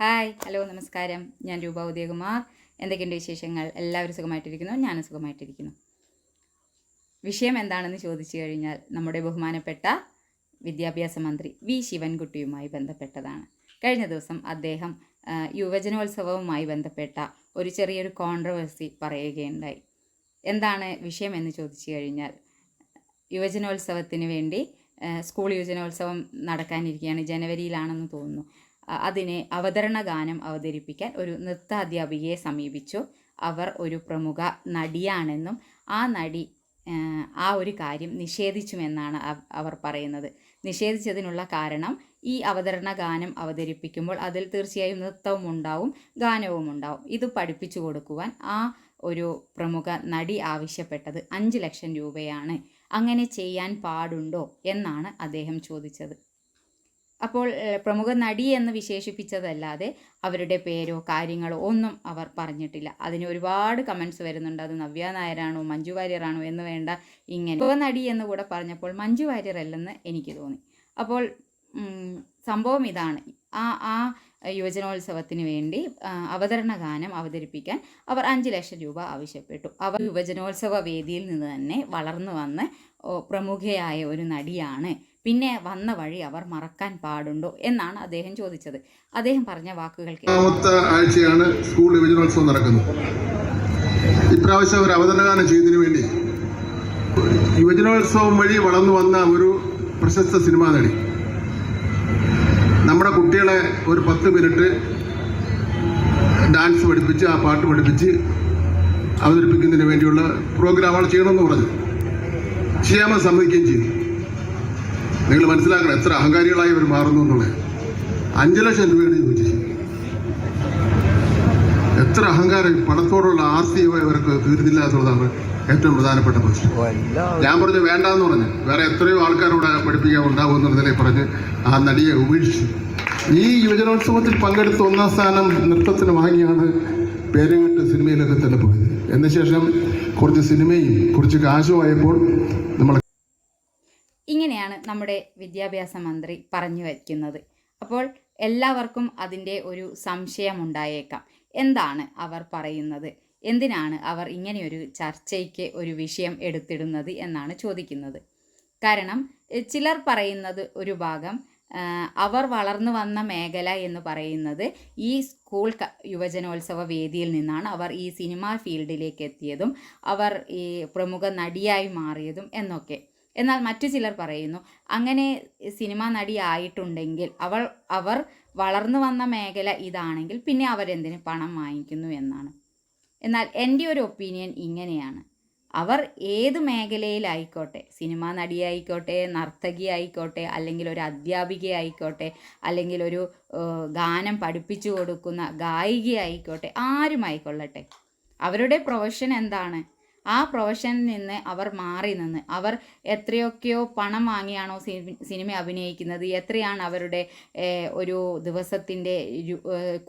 Hi hello നമസ്കാരം. ഞാൻ രൂപ ഉദയകുമാർ. എന്തൊക്കെയുണ്ട് വിശേഷങ്ങൾ? എല്ലാവരും സുഖമായിട്ടിരിക്കുന്നു? ഞാനും സുഖമായിട്ടിരിക്കുന്നു. വിഷയം എന്താണെന്ന് ചോദിച്ചു കഴിഞ്ഞാൽ നമ്മുടെ ബഹുമാനപ്പെട്ട വിദ്യാഭ്യാസ മന്ത്രി വി. ശിവൻകുട്ടിയുമായി ബന്ധപ്പെട്ടതാണ്. കഴിഞ്ഞ ദിവസം അദ്ദേഹം യുവജനോത്സവവുമായി ബന്ധപ്പെട്ട ഒരു ചെറിയൊരു കോൺട്രവേഴ്സി പറയുകയുണ്ടായി. എന്താണ് വിഷയം എന്ന് ചോദിച്ചു കഴിഞ്ഞാൽ യുവജനോത്സവത്തിന് വേണ്ടി സ്കൂൾ യുവജനോത്സവം നടക്കാനിരിക്കുകയാണ് ജനുവരിയിലാണെന്ന് തോന്നുന്നു. അതിന് അവതരണ ഗാനം അവതരിപ്പിക്കാൻ ഒരു നൃത്താധ്യാപികയെ സമീപിച്ചു. അവർ ഒരു പ്രമുഖ നടിയാണെന്നും ആ നടി ആ, ഒരു കാര്യം നിഷേധിച്ചുമെന്നാണ് അവർ പറയുന്നത്. നിഷേധിച്ചതിനുള്ള കാരണം ഈ അവതരണ ഗാനം അവതരിപ്പിക്കുമ്പോൾ അതിൽ തീർച്ചയായും നൃത്തവും ഉണ്ടാവും ഗാനവും ഉണ്ടാവും ഇത് പഠിപ്പിച്ചു കൊടുക്കുവാൻ ആ ഒരു പ്രമുഖ നടി ആവശ്യപ്പെട്ടത് അഞ്ച് ലക്ഷം രൂപയാണ്. അങ്ങനെ ചെയ്യാൻ പാടുണ്ടോ? എന്നാണ് അദ്ദേഹം ചോദിച്ചത്. അപ്പോൾ പ്രമുഖ നടി എന്ന് വിശേഷിപ്പിച്ചതല്ലാതെ അവരുടെ പേരോ കാര്യങ്ങളോ ഒന്നും അവർ പറഞ്ഞിട്ടില്ല. അതിന് ഒരുപാട് കമൻസ് വരുന്നുണ്ട്. അത് നവ്യ നായരാണോ മഞ്ജു വാര്യറാണോ എന്ന് വേണ്ട ഇങ്ങനെ. പ്രമുഖ നടി എന്ന് കൂടെ പറഞ്ഞപ്പോൾ മഞ്ജു വാര്യർ അല്ലെന്ന് എനിക്ക് തോന്നി. അപ്പോൾ സംഭവം ഇതാണ്. ആ ആ യുവജനോത്സവത്തിന് വേണ്ടി അവതരണ ഗാനം അവതരിപ്പിക്കാൻ അവർ അഞ്ച് ലക്ഷം രൂപ ആവശ്യപ്പെട്ടു. അവർ യുവജനോത്സവ വേദിയിൽ നിന്ന് തന്നെ വളർന്നു വന്ന് പ്രമുഖയായ ഒരു നടിയാണ് പിന്നെ വന്ന വഴി അവർ മറക്കാൻ പാടുണ്ടോ എന്നാണ് അദ്ദേഹം ചോദിച്ചത്. അദ്ദേഹം പറഞ്ഞ വാക്കുകൾ ആഴ്ചയാണ് സ്കൂൾ യുവജനോത്സവം നടക്കുന്നത്. ഇപ്രാവശ്യം ഒരു അവതരണഗാനം ചെയ്തതിനു വേണ്ടി യുവജനോത്സവം വഴി വളർന്നു വന്ന ഒരു പ്രശസ്ത സിനിമാ നടി. നമ്മുടെ കുട്ടികളെ ഒരു പത്ത് മിനിറ്റ് ഡാൻസ് പഠിപ്പിച്ച് ആ പാട്ട് പഠിപ്പിച്ച് അവതരിപ്പിക്കുന്നതിന് വേണ്ടിയുള്ള പ്രോഗ്രാമുകൾ ചെയ്യണമെന്ന് പറഞ്ഞു. ചെയ്യാമെന്ന് സമ്മതിക്കുകയും ചെയ്തു. നിങ്ങൾ മനസ്സിലാക്കണം എത്ര അഹങ്കാരികളായി അവർ മാറുന്നു എന്നുള്ളത്. അഞ്ച് ലക്ഷം രൂപയാണ് ചോദിച്ചത് എത്ര അഹങ്കാരം പണത്തോടുള്ള ആർത്തി ഇവർക്ക് തീർന്നില്ല എന്നുള്ളതാണ് ഏറ്റവും പ്രധാനപ്പെട്ട പ്രശ്നം. ഞാൻ പറഞ്ഞു വേണ്ട എന്ന് പറഞ്ഞു. വേറെ എത്രയോ ആൾക്കാരോട് പഠിപ്പിക്കാൻ ഉണ്ടാവും എന്നുള്ള നിലയിൽ പറഞ്ഞ് ആ നടിയെ ഉപേക്ഷിച്ചു. ഈ യുവജനോത്സവത്തിൽ പങ്കെടുത്ത ഒന്നാം സ്ഥാനം നൃത്തത്തിന് വാങ്ങിയാണ് പേരുകെട്ട് സിനിമയിലൊക്കെ തന്നെ പോയത്. എന്ന ശേഷം കുറച്ച് സിനിമയും കുറച്ച് കാശുമായപ്പോൾ നമ്മൾ നമ്മുടെ വിദ്യാഭ്യാസ മന്ത്രി പറഞ്ഞു വയ്ക്കുന്നത് അപ്പോൾ എല്ലാവർക്കും അതിന്റെ ഒരു സംശയമുണ്ടായേക്കാം എന്താണ് അവർ പറയുന്നത്? എന്തിനാണ് അവർ ഇങ്ങനെയൊരു ചർച്ചയ്ക്ക് ഒരു വിഷയം എടുത്തിടുന്നത് എന്നാണ് ചോദിക്കുന്നത്. കാരണം ചിലർ പറയുന്നത് ഒരു ഭാഗം അവർ വളർന്നു വന്ന മേഖല എന്ന് പറയുന്നത് ഈ സ്കൂൾ യുവജനോത്സവ വേദിയിൽ നിന്നാണ് അവർ ഈ സിനിമാ ഫീൽഡിലേക്ക് എത്തിയതും അവർ ഈ പ്രമുഖ നടിയായി മാറിയതും എന്നൊക്കെ. എന്നാൽ മറ്റു ചിലർ പറയുന്നു അങ്ങനെ സിനിമാ നടി ആയിട്ടുണ്ടെങ്കിൽ അവൾ അവർ വളർന്നു വന്ന മേഖല ഇതാണെങ്കിൽ പിന്നെ അവരെന്തിന് പണം വാങ്ങിക്കുന്നു എന്നാണ്. എന്നാൽ എന്റെ ഒരു ഒപ്പീനിയൻ ഇങ്ങനെയാണ്. അവർ ഏത് മേഖലയിലായിക്കോട്ടെ സിനിമാ നടിയായിക്കോട്ടെ നർത്തകി ആയിക്കോട്ടെ അല്ലെങ്കിൽ ഒരു അധ്യാപിക ആയിക്കോട്ടെ അല്ലെങ്കിൽ ഒരു ഗാനം പഠിപ്പിച്ചു കൊടുക്കുന്ന ഗായിക ആയിക്കോട്ടെ ആരുമായിക്കൊള്ളട്ടെ? അവരുടെ പ്രൊഫഷൻ എന്താണ്? ആ പ്രൊഫഷനിൽ നിന്ന് അവർ മാറി നിന്ന്. അവർ എത്രയൊക്കെയോ പണം വാങ്ങിയാണോ സിനിമ അഭിനയിക്കുന്നത്. എത്രയാണ് അവരുടെ ഒരു ദിവസത്തിന്റെ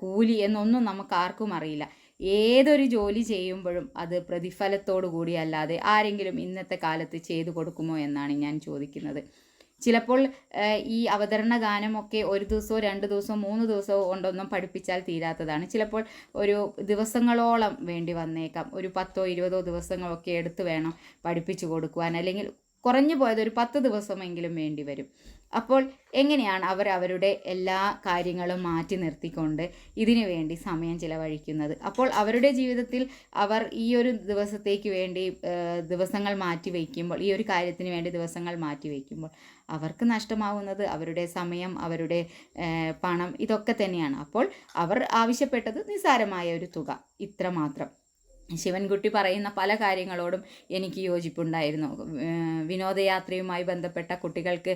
കൂലി എന്നൊന്നും നമുക്ക് ആർക്കും അറിയില്ല. ഏതൊരു ജോലി ചെയ്യുമ്പോഴും അത് പ്രതിഫലത്തോടു കൂടിയല്ലാതെ ആരെങ്കിലും ഇന്നത്തെ കാലത്ത് ചെയ്തു കൊടുക്കുമോ എന്നാണ് ഞാൻ ചോദിക്കുന്നത്. ചിലപ്പോൾ ഈ അവതരണ ഗാനമൊക്കെ ഒരു ദിവസമോ രണ്ട് ദിവസമോ മൂന്ന് ദിവസമോ കൊണ്ടൊന്നും പഠിപ്പിച്ചാൽ തീരാത്തതാണ്. ചിലപ്പോൾ ഒരു ദിവസങ്ങളോളം വേണ്ടി വന്നേക്കാം. ഒരു പത്തോ ഇരുപതോ ദിവസങ്ങളൊക്കെ എടുത്ത് വേണം പഠിപ്പിച്ചു കൊടുക്കുവാൻ. അല്ലെങ്കിൽ കുറഞ്ഞു പോയത് ഒരു പത്ത് ദിവസമെങ്കിലും വേണ്ടി വരും. അപ്പോൾ എങ്ങനെയാണ് അവർ അവരുടെ എല്ലാ കാര്യങ്ങളും മാറ്റി നിർത്തിക്കൊണ്ട് ഇതിനു വേണ്ടി സമയം ചിലവഴിക്കുന്നത്? അപ്പോൾ അവരുടെ ജീവിതത്തിൽ അവർ ഈ ഒരു ദിവസത്തേക്ക് വേണ്ടി ദിവസങ്ങൾ മാറ്റി വയ്ക്കുമ്പോൾ ഈ ഒരു കാര്യത്തിന് വേണ്ടി ദിവസങ്ങൾ മാറ്റി വയ്ക്കുമ്പോൾ അവർക്ക് നഷ്ടമാവുന്നത് അവരുടെ സമയം അവരുടെ പണം ഇതൊക്കെ തന്നെയാണ്. അപ്പോൾ അവർ ആവശ്യപ്പെട്ടത് നിസ്സാരമായ ഒരു തുക ഇത്ര മാത്രം ശിവൻകുട്ടി പറയുന്ന പല കാര്യങ്ങളോടും എനിക്ക് യോജിപ്പുണ്ടായിരുന്നു. വിനോദയാത്രയുമായി ബന്ധപ്പെട്ട കുട്ടികൾക്ക്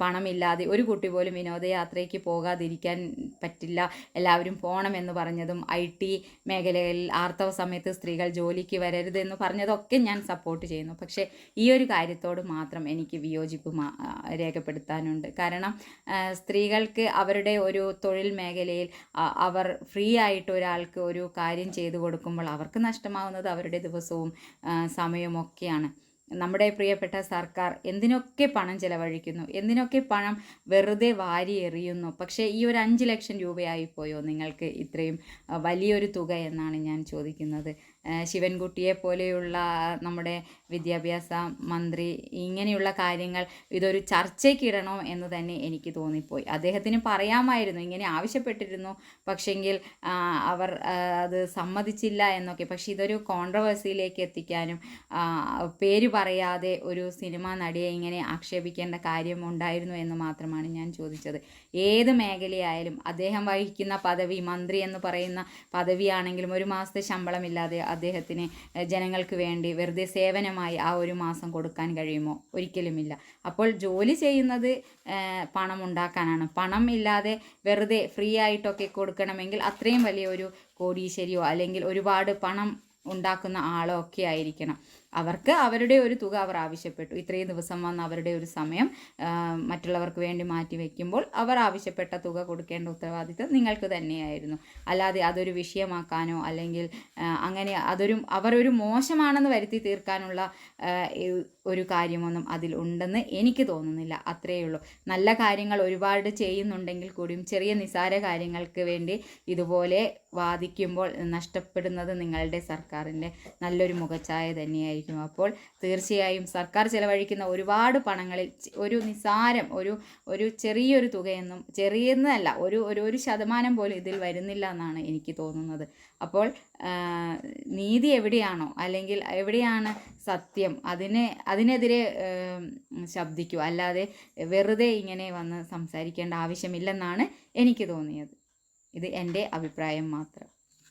പണമില്ലാതെ ഒരു കുട്ടി പോലും വിനോദയാത്രയ്ക്ക് പോകാതിരിക്കാൻ പറ്റില്ല. എല്ലാവരും പോകണമെന്ന് പറഞ്ഞതും ഐ ടി മേഖലകളിൽ ആർത്തവ സമയത്ത് സ്ത്രീകൾ ജോലിക്ക് വരരുതെന്ന് പറഞ്ഞതൊക്കെ ഞാൻ സപ്പോർട്ട് ചെയ്യുന്നു. പക്ഷേ ഈ ഒരു കാര്യത്തോട് മാത്രം എനിക്ക് വിയോജിപ്പ് രേഖപ്പെടുത്താനുണ്ട്. കാരണം സ്ത്രീകൾക്ക് അവരുടെ ഒരു തൊഴിൽ മേഖലയിൽ അവർ ഫ്രീ ആയിട്ട് ഒരാൾക്ക് ഒരു കാര്യം ചെയ്തു കൊടുക്കുമ്പോൾ അവർക്ക് നഷ്ടമാവുന്നത് അവരുടെ ദിവസവും സമയമൊക്കെയാണ്. നമ്മുടെ പ്രിയപ്പെട്ട സർക്കാർ എന്തിനൊക്കെ പണം ചിലവഴിക്കുന്നു? എന്തിനൊക്കെ പണം വെറുതെ വാരി എറിയുന്നു? പക്ഷേ ഈ ഒരു അഞ്ച് ലക്ഷം രൂപയായിപ്പോയോ നിങ്ങൾക്ക് ഇത്രയും വലിയൊരു തുക എന്നാണ് ഞാൻ ചോദിക്കുന്നത്. ശിവൻകുട്ടിയെ പോലെയുള്ള നമ്മുടെ വിദ്യാഭ്യാസ മന്ത്രി ഇങ്ങനെയുള്ള കാര്യങ്ങൾ ഇതൊരു ചർച്ചയ്ക്കിടണോ എന്ന് തന്നെ എനിക്ക് തോന്നിപ്പോയി. അദ്ദേഹത്തിന് പറയാമായിരുന്നു ഇങ്ങനെ ആവശ്യപ്പെട്ടിരുന്നു പക്ഷെങ്കിൽ അവർ അത് സമ്മതിച്ചില്ല എന്നൊക്കെ. പക്ഷെ ഇതൊരു കോൺട്രവേഴ്സിയിലേക്ക് എത്തിക്കാനും പേര് പറയാതെ ഒരു സിനിമ നടിയെ ഇങ്ങനെ ആക്ഷേപിക്കേണ്ട കാര്യം ഉണ്ടായിരുന്നു എന്ന് മാത്രമാണ് ഞാൻ ചോദിച്ചത്. ഏത് മേഖലയായാലും അദ്ദേഹം വഹിക്കുന്ന പദവി മന്ത്രി എന്ന് പറയുന്ന പദവിയാണെങ്കിലും ഒരു മാസത്തെ ശമ്പളമില്ലാതെ അദ്ദേഹത്തിന് ജനങ്ങൾക്ക് വേണ്ടി വെറുതെ സേവനമായി ആ ഒരു മാസം കൊടുക്കാൻ കഴിയുമോ? ഒരിക്കലുമില്ല. അപ്പോൾ ജോലി ചെയ്യുന്നത് പണം ഉണ്ടാക്കാനാണ്. പണം ഇല്ലാതെ വെറുതെ ഫ്രീ ആയിട്ടൊക്കെ കൊടുക്കണമെങ്കിൽ അത്രയും വലിയ ഒരു കോടീശ്വരിയോ അല്ലെങ്കിൽ ഒരുപാട് പണം ഉണ്ടാക്കുന്ന ആളോ ഒക്കെ ആയിരിക്കണം. അവർക്ക് അവരുടെ ഒരു തുക അവർ ആവശ്യപ്പെട്ടു. ഇത്രയും ദിവസം വന്ന് അവരുടെ ഒരു സമയം മറ്റുള്ളവർക്ക് വേണ്ടി മാറ്റി വയ്ക്കുമ്പോൾ അവർ ആവശ്യപ്പെട്ട തുക കൊടുക്കേണ്ട ഉത്തരവാദിത്വം നിങ്ങൾക്ക് തന്നെയായിരുന്നു. അല്ലാതെ അതൊരു വിഷയമാക്കാനോ അല്ലെങ്കിൽ അങ്ങനെ അതൊരു അവർ ഒരു മോശമാണെന്ന് വരുത്തി തീർക്കാനുള്ള ഒരു കാര്യമൊന്നും അതിൽ ഉണ്ടെന്ന് എനിക്ക് തോന്നുന്നില്ല. അത്രയേ ഉള്ളൂ. നല്ല കാര്യങ്ങൾ ഒരുപാട് ചെയ്യുന്നുണ്ടെങ്കിൽ കൂടിയും ചെറിയ നിസാര കാര്യങ്ങൾക്ക് വേണ്ടി ഇതുപോലെ വാദിക്കുമ്പോൾ നഷ്ടപ്പെടുന്നത് നിങ്ങളുടെ സർക്കാരിന്റെ നല്ലൊരു മുഖച്ഛായ തന്നെയായിരിക്കും. അപ്പോൾ തീർച്ചയായും സർക്കാർ ചെലവഴിക്കുന്ന ഒരുപാട് പണങ്ങളിൽ ഒരു നിസാരം ഒരു ഒരു ചെറിയൊരു തുകയെന്നും ചെറിയെന്നല്ല ഒരു ഒരു ഒരു ശതമാനം പോലും ഇതിൽ വരുന്നില്ല എന്നാണ് എനിക്ക് തോന്നുന്നത്. അപ്പോൾ നീതി എവിടെയാണോ അല്ലെങ്കിൽ എവിടെയാണ് സത്യം അതിനെ അതിനെതിരെ ശബ്ദിക്കൂ. അല്ലാതെ വെറുതെ ഇങ്ങനെ വന്ന് സംസാരിക്കേണ്ട ആവശ്യമില്ലെന്നാണ് എനിക്ക് തോന്നിയത്. ഇത് എന്റെ അഭിപ്രായം മാത്രം.